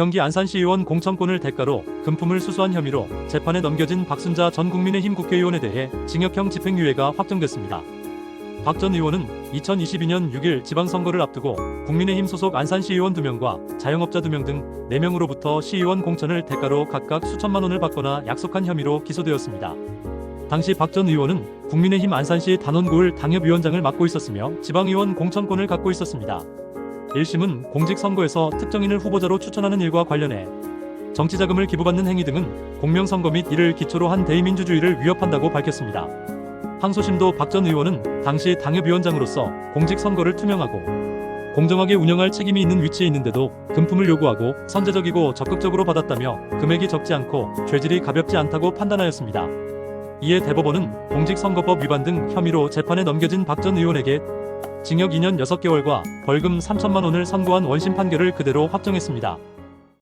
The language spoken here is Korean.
경기 안산시의원 공천권을 대가로 금품을 수수한 혐의로 재판에 넘겨진 박순자 전 국민의힘 국회의원에 대해 징역형 집행유예가 확정됐습니다. 박 전 의원은 2022년 6일 지방선거를 앞두고 국민의힘 소속 안산시의원 2명과 자영업자 2명 등 4명으로부터 시의원 공천을 대가로 각각 수천만 원을 받거나 약속한 혐의로 기소되었습니다. 당시 박 전 의원은 국민의힘 안산시 단원고을 당협위원장을 맡고 있었으며 지방의원 공천권을 갖고 있었습니다. 1심은 공직선거에서 특정인을 후보자로 추천하는 일과 관련해 정치자금을 기부받는 행위 등은 공명선거 및 이를 기초로 한 대의민주주의를 위협한다고 밝혔습니다. 항소심도 박 전 의원은 당시 당협위원장으로서 공직선거를 투명하고 공정하게 운영할 책임이 있는 위치에 있는데도 금품을 요구하고 선제적이고 적극적으로 받았다며 금액이 적지 않고 죄질이 가볍지 않다고 판단하였습니다. 이에 대법원은 공직선거법 위반 등 혐의로 재판에 넘겨진 박 전 의원에게 징역 2년 6개월과 벌금 3천만 원을 선고한 원심 판결을 그대로 확정했습니다.